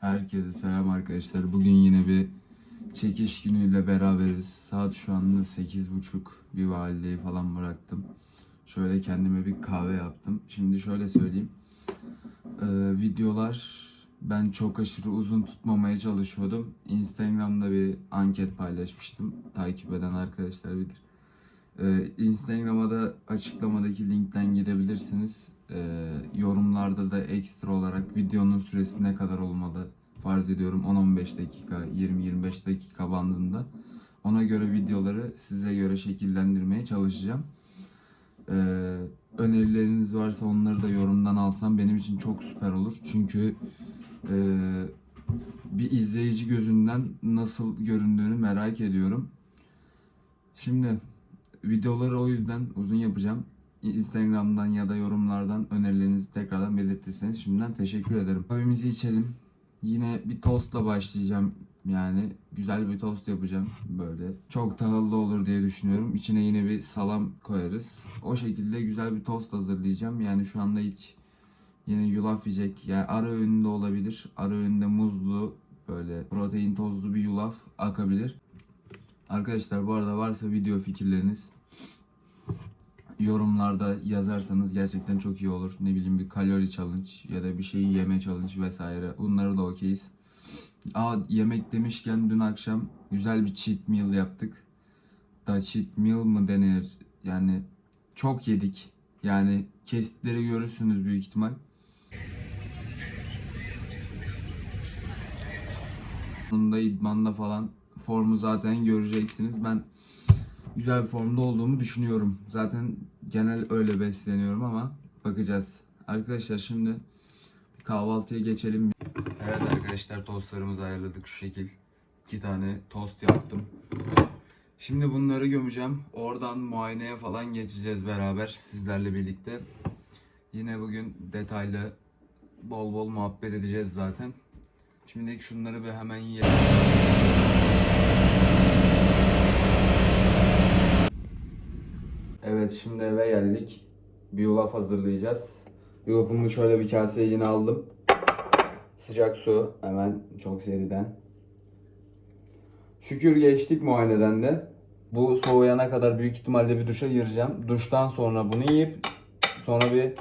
Herkese selam arkadaşlar. Bugün yine bir çekiş günüyle beraberiz. Saat şu anda 8.30. Bir valideyi falan bıraktım. Şöyle kendime bir kahve yaptım. Şimdi şöyle söyleyeyim. Ee, videolar ben çok aşırı uzun tutmamaya çalışıyordum. Instagram'da bir anket paylaşmıştım. Takip eden arkadaşlar bilir. Ee, Instagram'a da açıklamadaki linkten gidebilirsiniz. Ee, yorumlarda da ekstra olarak videonun süresi ne kadar olmalı farz ediyorum 10-15 dakika, 20-25 dakika bandında. Ona göre videoları size göre şekillendirmeye çalışacağım. Ee, önerileriniz varsa onları da yorumdan alsam benim için çok süper olur. Çünkü e, bir izleyici gözünden nasıl göründüğünü merak ediyorum. Şimdi videoları o yüzden uzun yapacağım. Instagram'dan ya da yorumlardan önerilerinizi tekrardan belirtirseniz şimdiden teşekkür ederim. Kahvemizi içelim. Yine bir tostla başlayacağım. Yani güzel bir tost yapacağım böyle. Çok tahıllı olur diye düşünüyorum. İçine yine bir salam koyarız. O şekilde güzel bir tost hazırlayacağım. Yani şu anda hiç yine yulaf yiyecek. Yani ara öğünde olabilir. Ara öğünde muzlu böyle protein tozlu bir yulaf akabilir. Arkadaşlar bu arada varsa video fikirleriniz yorumlarda yazarsanız gerçekten çok iyi olur. Ne bileyim bir kalori challenge ya da bir şeyi yeme challenge vesaire. Bunları da okeyiz. Aa yemek demişken dün akşam güzel bir cheat meal yaptık. Da cheat meal mı denir? Yani çok yedik. Yani kesitleri görürsünüz büyük ihtimal. Bunda idmanda falan formu zaten göreceksiniz. Ben güzel bir formda olduğumu düşünüyorum. Zaten genel öyle besleniyorum ama bakacağız. Arkadaşlar şimdi bir kahvaltıya geçelim. Evet arkadaşlar tostlarımızı ayarladık şu şekil. İki tane tost yaptım. Şimdi bunları gömeceğim. Oradan muayeneye falan geçeceğiz beraber sizlerle birlikte. Yine bugün detaylı bol bol muhabbet edeceğiz zaten. Şimdilik şunları bir hemen yiyelim. Şimdi eve geldik. Bir yulaf hazırlayacağız. Yulafımı şöyle bir kaseye yine aldım. Sıcak su hemen çok seriden. Şükür geçtik muayeneden de. Bu soğuyana kadar büyük ihtimalle bir duşa gireceğim. Duştan sonra bunu yiyip sonra bir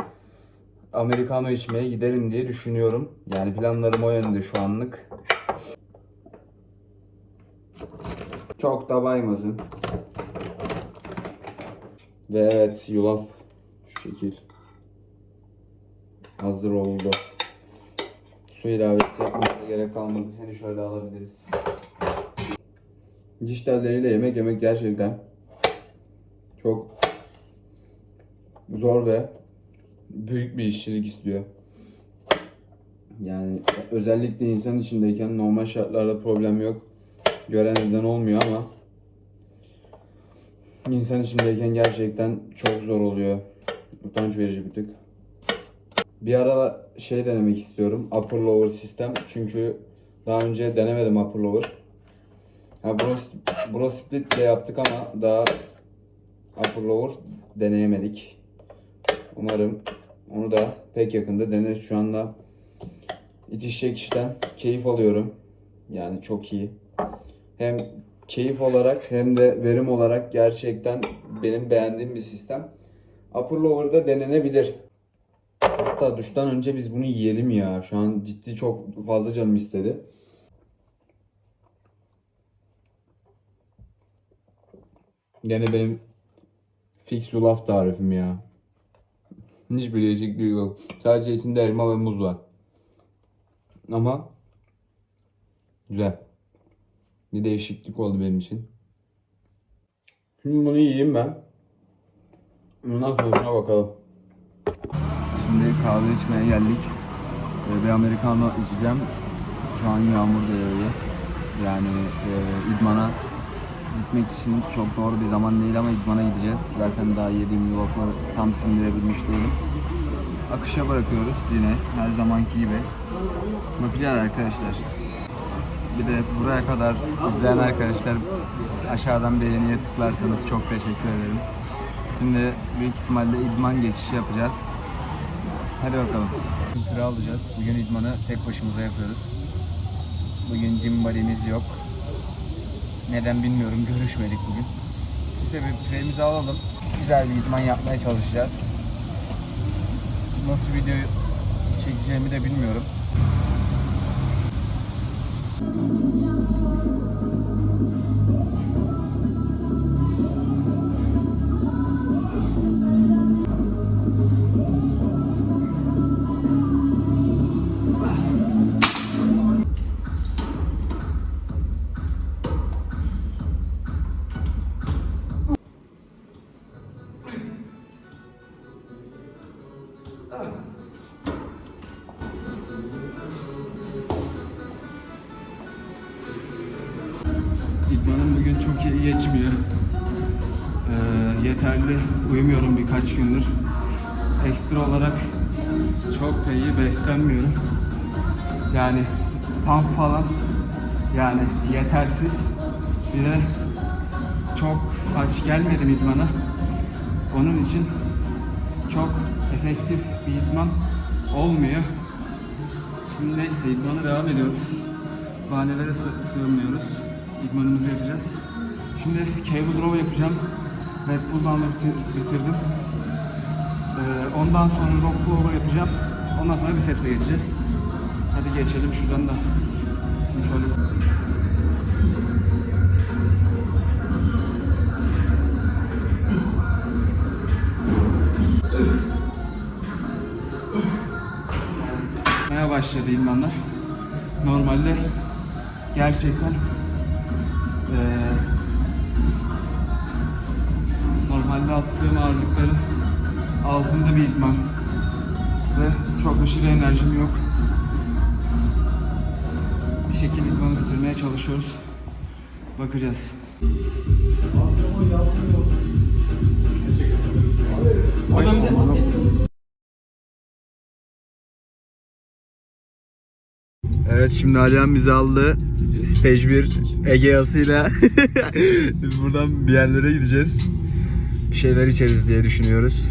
americano içmeye giderim diye düşünüyorum. Yani planlarım o yönde şu anlık. Çok da baymasın. Ve evet yulaf şu şekil hazır oldu. Su ilavesi yapmaya gerek kalmadı. Seni şöyle alabiliriz. Diş telleriyle yemek yemek gerçekten çok zor ve büyük bir işçilik istiyor. Yani özellikle insan içindeyken normal şartlarda problem yok. Görenlerden olmuyor ama insan içindeyken gerçekten çok zor oluyor. Utanç verici bir tık. Bir ara şey denemek istiyorum. Upper lower sistem. Çünkü daha önce denemedim upper lower. Ha, bro, bro split de yaptık ama daha upper lower deneyemedik. Umarım onu da pek yakında deneriz. Şu anda itiş çekişten keyif alıyorum. Yani çok iyi. Hem keyif olarak hem de verim olarak gerçekten benim beğendiğim bir sistem. Upper lower'da denenebilir. Hatta duştan önce biz bunu yiyelim ya. Şu an ciddi çok fazla canım istedi. Gene benim fix yulaf tarifim ya. Hiçbir değişikliği yok. Sadece içinde elma ve muz var. Ama güzel. Bir değişiklik oldu benim için. Şimdi bunu yiyeyim ben. Bundan sonrasına bakalım. Şimdi kahve içmeye geldik. Ee, Bir americano içeceğim. Şu an yağmur da yağıyor. Yani e, idmana gitmek için çok doğru bir zaman değil ama idmana gideceğiz. Zaten daha yediğim yulafı tam sindirebilmiş değilim. Akışa bırakıyoruz yine her zamanki gibi. Bakacağız arkadaşlar. Bir de buraya kadar izleyen arkadaşlar aşağıdan beğeniye tıklarsanız çok teşekkür ederim. Şimdi büyük ihtimalle idman geçişi yapacağız. Hadi bakalım. Küre alacağız. Bugün idmanı tek başımıza yapıyoruz. Bugün gym buddy'miz yok. Neden bilmiyorum. Görüşmedik bugün. Neyse bir piremizi alalım. Güzel bir idman yapmaya çalışacağız. Nasıl video çekeceğimi de bilmiyorum. Ugh. İyi geçmiyor. Ee, yeterli uyumuyorum birkaç gündür. Ekstra olarak çok da iyi beslenmiyorum. Yani pump falan yani yetersiz. Bir de çok aç gelmedim idmana. Onun için çok efektif bir idman olmuyor. Şimdi neyse idmana devam ediyoruz. Bahanelere sı- sığınmıyoruz. İdmanımızı yapacağız. Şimdi cable row yapacağım. Red Bull'dan da bitir- bitirdim. Ee, ondan sonra rock pull yapacağım. Ondan sonra biceps'e geçeceğiz. Hadi geçelim şuradan da. Şimdi şöyle başladı idmanlar. Normalde gerçekten eee, normalde attığım ağırlıkların altında bir idman ve çok aşırı enerjim yok. Bir şekilde idmanı bitirmeye çalışıyoruz. Bakacağız. Evet şimdi Alihan bizi aldı. Stage 1 Ege yasıyla buradan bir yerlere gideceğiz. Bir şeyler içeriz diye düşünüyoruz.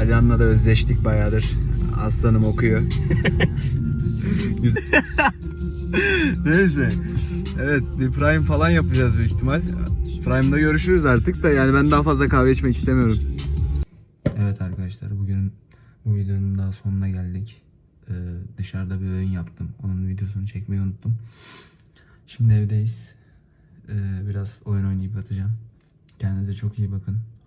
Alihan'la da özleştik bayağıdır. Aslanım okuyor. Neyse. Evet bir prime falan yapacağız büyük ihtimal. Prime'da görüşürüz artık da yani ben daha fazla kahve içmek istemiyorum. Evet arkadaşlar bugün bu videonun daha sonuna geldik. Ee, dışarıda bir öğün yaptım. Onun videosunu çekmeyi unuttum. Şimdi evdeyiz. Ee, biraz oyun oynayıp yatacağım. Kendinize çok iyi bakın.